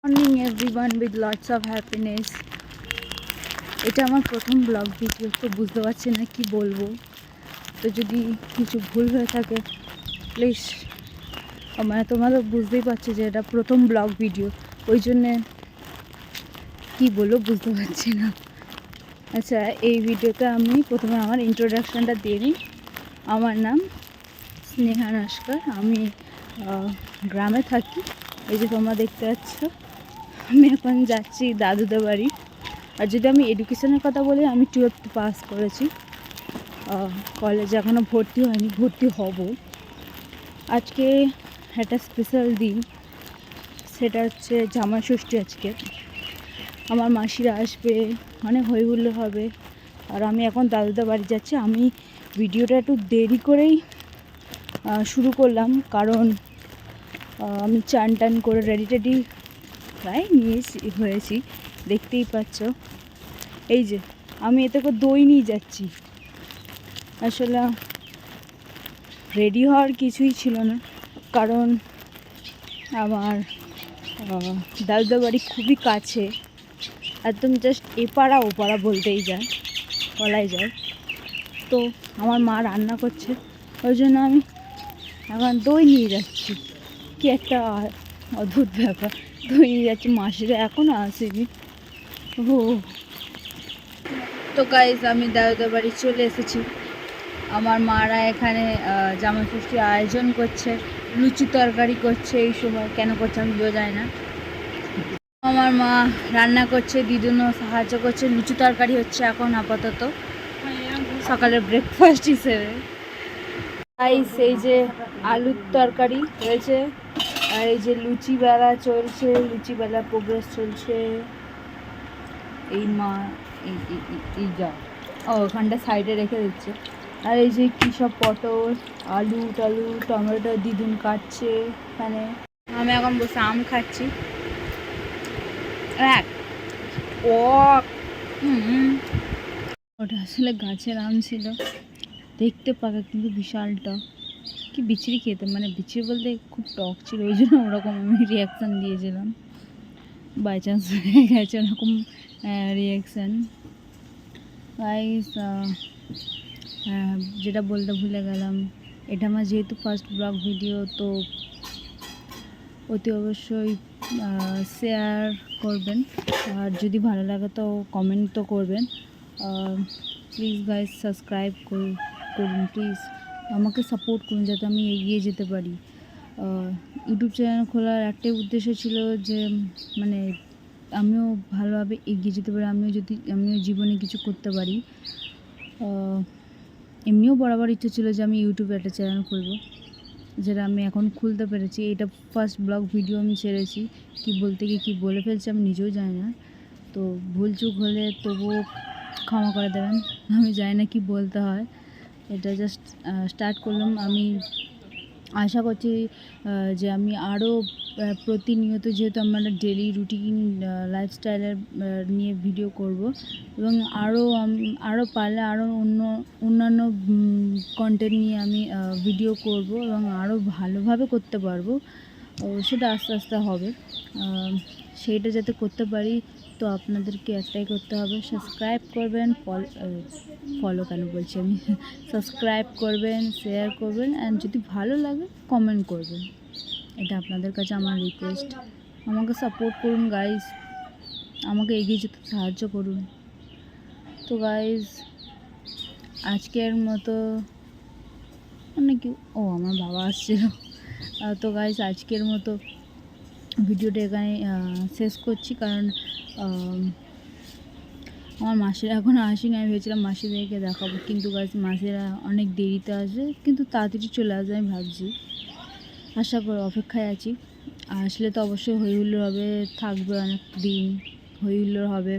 Morning everyone with lots of happiness এটা আমার প্রথম ব্লগ ভিডিও তো বুঝতে পারছি না কি বলব। তো যদি কিছু ভুল হয়ে থাকে প্লিজ মানে তোমরা বুঝতেই পারছ যে এটা প্রথম ব্লগ ভিডিও ওই জন্যে কি বলব বুঝতে পারছি না। আচ্ছা এই ভিডিওতে আমি প্রথমে আমার ইন্ট্রোডাকশানটা দিয়ে দিই। আমার নাম স্নেহা নস্কর আমি গ্রামে থাকি। এই যে তোমরা দেখতে পাচ্ছ, আমি এখন যাচ্ছি দাদুদের বাড়ি। আর যদি আমি এডুকেশনের কথা বলি, আমি টুয়েলথ পাস করেছি। কলেজে এখনও ভর্তি হয়নি, ভর্তি হব। আজকে একটা স্পেশাল দিন। সেটা হচ্ছে জামা ষষ্ঠী আজকে। আমার মাসিরা আসবে অনেক হই হুল্লোড় হবে। আর আমি এখন দাদুদের বাড়ি যাচ্ছি আমি ভিডিওটা একটু দেরি করেই শুরু করলাম। কারণ আমি চান টান করে রেডি টেডি প্রায় নিয়েছি হয়েছি। দেখতেই পাচ্ছ। এই যে আমি এতে করে দই নিয়ে যাচ্ছি। আসলে রেডি হওয়ার কিছুই ছিল না। কারণ আমার আহ, দাদুদের বাড়ি খুবই কাছে। একদম জাস্ট এপাড়া ওপাড়া বলতেই যায়, বলাই যায়। তো আমার মা রান্না করছে, ওই জন্য আমি এখন দই নিয়ে যাচ্ছি। কি একটা অদ্ভুত ব্যাপার, দই নিয়ে যাচ্ছি, মাসিরা এখনও আসেনি। ও। তো গাইজ আমি দাদুদের বাড়ি চলে এসেছি। আমার মারা এখানে জামা ষষ্ঠীর আয়োজন করছে, লুচি তরকারি করছে, এই সময় কেন করছে আমি নিজেও জানি না। আমার মা রান্না করছে, দিদুনও সাহায্য করছে, লুচি তরকারি হচ্ছে এখন আপাতত। সকালের ব্রেকফাস্ট হিসেবে। রাইস এই যে আলুর তরকারি হয়েছে আর এই যে লুচি বেলা চলছে, লুচি বেলা প্রোগ্রেস চলছে। এই মা, এই যা। ও, ওখানটা সাইডে রেখে দিচ্ছে। আর এই যে কী সব পটল, আলু, টালু, টমেটো দিদুন কাটছে এখানে। আমি এখন বসে আম খাচ্ছি। হুম। ওটা আসলে গাছের আম ছিল। দেখতে পাকা কিন্তু বিশাল টক কি বিচড়ি খেতে মানে বিচড়ি বলতে খুব টক ছিল, ওই জন্য ওরকম আমি রিয়াকশান দিয়েছিলাম। বাই চান্স হয়ে গেছে ওরকম রিয়াকশান যেটা বলতে ভুলে গেলাম, এটা আমার যেহেতু ফার্স্ট ব্লগ ভিডিও তো অতি অবশ্যই শেয়ার করবেন। আর যদি ভালো লাগে তো কমেন্ট তো করবেন। প্লিজ গাইজ সাবস্ক্রাইব করুন প্লিজ আমাকে সাপোর্ট করুন যাতে আমি এগিয়ে যেতে পারি। ইউটিউব চ্যানেল খোলার একটাই উদ্দেশ্য ছিল যে মানে আমিও ভালোভাবে এগিয়ে যেতে পারি, আমিও যদি, আমিও জীবনে কিছু করতে পারি। এমনিও বরাবর ইচ্ছে ছিল যে আমি ইউটিউবে একটা চ্যানেল খুলবো। যেটা আমি এখন খুলতে পেরেছি। এটা ফার্স্ট ব্লগ ভিডিও আমি ছেড়েছি। কি বলতে গিয়ে কী বলে ফেলছি আমি নিজেও জানি না। তো ভুল চুক হলে তবুও ক্ষমা করে দেবেন। আমি জানি না কি বলতে হয়। এটা জাস্ট স্টার্ট করলাম। আমি আশা করছি যে আমি আরও প্রতিনিয়ত যেহেতু আমার ডেলি রুটিন লাইফস্টাইলের নিয়ে ভিডিও করব এবং আরও আরও পারলে আরও অন্য, অন্যান্য কন্টেন্ট নিয়ে আমি ভিডিও করব এবং আরও ভালোভাবে করতে পারব। সেটা আস্তে আস্তে হবে। সেইটা যাতে করতে পারি, তো আপনাদেরকে একটাই করতে হবে সাবস্ক্রাইব করবেন, ফল ফলো কেন বলছি আমি? সাবস্ক্রাইব করবেন শেয়ার করবেন অ্যান্ড যদি ভালো লাগে কমেন্ট করবেন। এটা আপনাদের কাছে আমার রিকোয়েস্ট আমাকে সাপোর্ট করুন গাইজ আমাকে এগিয়ে যেতে সাহায্য করুন। তো গাইজ আজকের মতো মানে কি ও, আমার বাবা আসছিল। তো গাইজ আজকের মতো ভিডিওটা এখানে শেষ করছি। কারণ আমার মাসিরা এখনও আসেনি। আমি ভেবেছিলাম মাসিদেরকে দেখাবো। কিন্তু গাছ মাসিরা অনেক দেরিতে আসবে। কিন্তু তাড়াতাড়ি চলে আসবে, আমি ভাবছি। আশা করে, অপেক্ষায় আছি। আসলে তো অবশ্যই হই হুল্লোড় হবে, থাকবে অনেক দিন। হই হুল্লোড় হবে।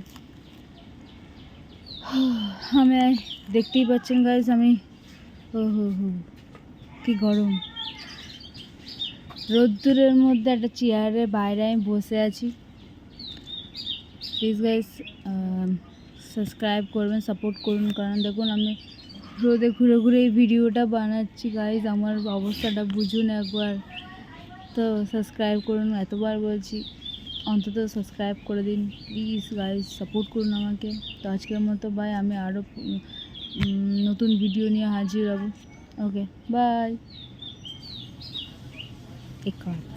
আমি দেখতেই পাচ্ছেন গাইজ আমি ও হো হো, কি গরম। রোদ্দুরের মধ্যে একটা চেয়ারের বাইরে আমি বসে আছি। প্লিজ গাইজ সাবস্ক্রাইব করবেন সাপোর্ট করুন। কারণ দেখুন, আমি রোদে ঘুরে ঘুরে এই ভিডিওটা বানাচ্ছি। গাইজ আমার অবস্থাটা বুঝুন একবার। তো সাবস্ক্রাইব করুন, এতবার বলছি। অন্তত সাবস্ক্রাইব করে দিন। প্লিজ গাইজ সাপোর্ট করুন আমাকে। তো আজকের মতো বাই আমি আরও নতুন ভিডিও নিয়ে হাজির হব। Okay bye ikot.